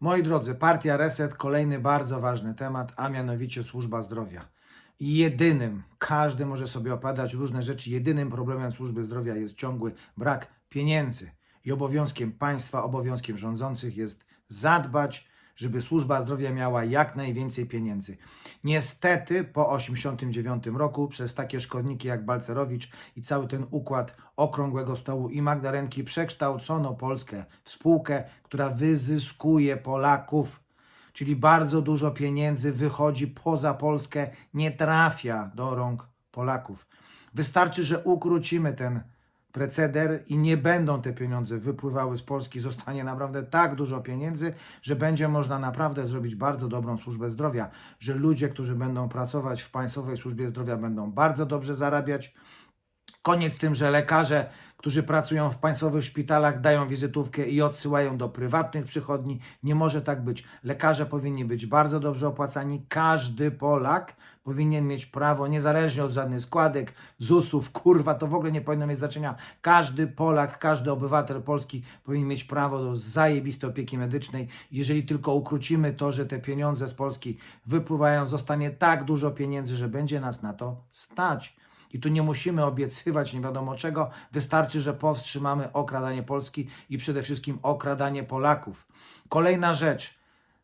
Moi drodzy, partia Reset, kolejny bardzo ważny temat, a mianowicie służba zdrowia. Jedynym, każdy może sobie opadać różne rzeczy, jedynym problemem służby zdrowia jest ciągły brak pieniędzy. I obowiązkiem państwa, obowiązkiem rządzących jest zadbać, żeby służba zdrowia miała jak najwięcej pieniędzy. Niestety po 1989 roku przez takie szkodniki jak Balcerowicz i cały ten układ okrągłego stołu i Magdarenki przekształcono Polskę w spółkę, która wyzyskuje Polaków. Czyli bardzo dużo pieniędzy wychodzi poza Polskę, nie trafia do rąk Polaków. Wystarczy, że ukrócimy ten preceder i nie będą te pieniądze wypływały z Polski, zostanie naprawdę tak dużo pieniędzy, że będzie można naprawdę zrobić bardzo dobrą służbę zdrowia, że ludzie, którzy będą pracować w Państwowej Służbie Zdrowia będą bardzo dobrze zarabiać. Koniec tym, że lekarze, którzy pracują w państwowych szpitalach, dają wizytówkę i odsyłają do prywatnych przychodni. Nie może tak być. Lekarze powinni być bardzo dobrze opłacani. Każdy Polak powinien mieć prawo, niezależnie od żadnych składek, ZUS-ów, kurwa, to w ogóle nie powinno mieć znaczenia. Każdy Polak, każdy obywatel Polski powinien mieć prawo do zajebistej opieki medycznej. Jeżeli tylko ukrócimy to, że te pieniądze z Polski wypływają, zostanie tak dużo pieniędzy, że będzie nas na to stać. I tu nie musimy obiecywać nie wiadomo czego, wystarczy, że powstrzymamy okradanie Polski i przede wszystkim okradanie Polaków. Kolejna rzecz.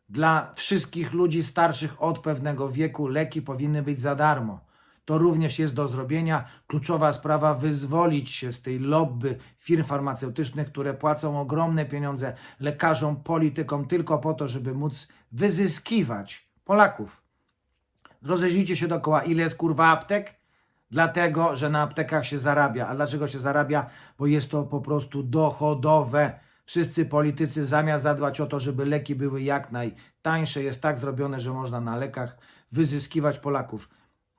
Dla wszystkich ludzi starszych od pewnego wieku leki powinny być za darmo. To również jest do zrobienia. Kluczowa sprawa wyzwolić się z tej lobby firm farmaceutycznych, które płacą ogromne pieniądze lekarzom, politykom tylko po to, żeby móc wyzyskiwać Polaków. Rozejrzyjcie się dookoła, ile jest kurwa aptek? Dlatego, że na aptekach się zarabia. A dlaczego się zarabia? Bo jest to po prostu dochodowe. Wszyscy politycy zamiast zadbać o to, żeby leki były jak najtańsze, jest tak zrobione, że można na lekach wyzyskiwać Polaków.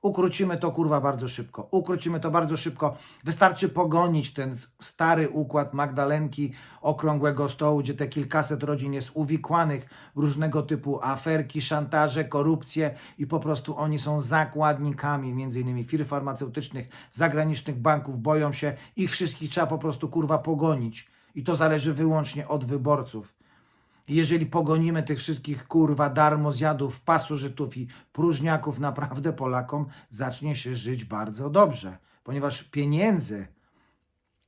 Ukrócimy to kurwa bardzo szybko. Ukrócimy to bardzo szybko. Wystarczy pogonić ten stary układ Magdalenki, okrągłego stołu, gdzie te kilkaset rodzin jest uwikłanych w różnego typu aferki, szantaże, korupcje i po prostu oni są zakładnikami między innymi firm farmaceutycznych, zagranicznych banków, boją się. Ich wszystkich trzeba po prostu kurwa pogonić. I to zależy wyłącznie od wyborców. Jeżeli pogonimy tych wszystkich kurwa darmozjadów, pasożytów i próżniaków, naprawdę Polakom zacznie się żyć bardzo dobrze, ponieważ pieniędzy,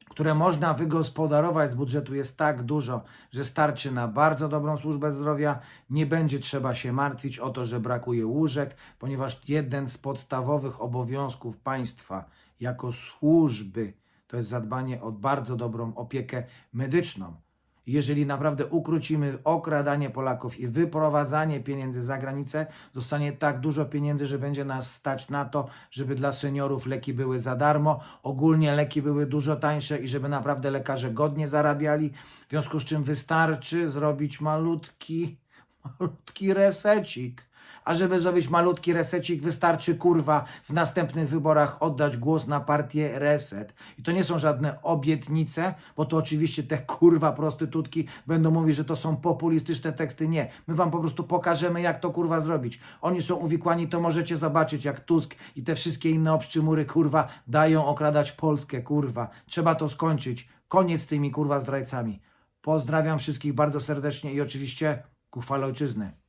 które można wygospodarować z budżetu jest tak dużo, że starczy na bardzo dobrą służbę zdrowia. Nie będzie trzeba się martwić o to, że brakuje łóżek, ponieważ jeden z podstawowych obowiązków państwa jako służby to jest zadbanie o bardzo dobrą opiekę medyczną. Jeżeli naprawdę ukrócimy okradanie Polaków i wyprowadzanie pieniędzy za granicę, zostanie tak dużo pieniędzy, że będzie nas stać na to, żeby dla seniorów leki były za darmo, ogólnie leki były dużo tańsze i żeby naprawdę lekarze godnie zarabiali. W związku z czym wystarczy zrobić malutki, malutki resecik. A żeby zrobić malutki resecik, wystarczy kurwa w następnych wyborach oddać głos na partię Reset. I to nie są żadne obietnice, bo to oczywiście te kurwa prostytutki będą mówić, że to są populistyczne teksty. Nie. My wam po prostu pokażemy, jak to kurwa zrobić. Oni są uwikłani, to możecie zobaczyć, jak Tusk i te wszystkie inne obszczymury kurwa dają okradać Polskę, kurwa. Trzeba to skończyć. Koniec z tymi kurwa zdrajcami. Pozdrawiam wszystkich bardzo serdecznie i oczywiście ku ojczyzny.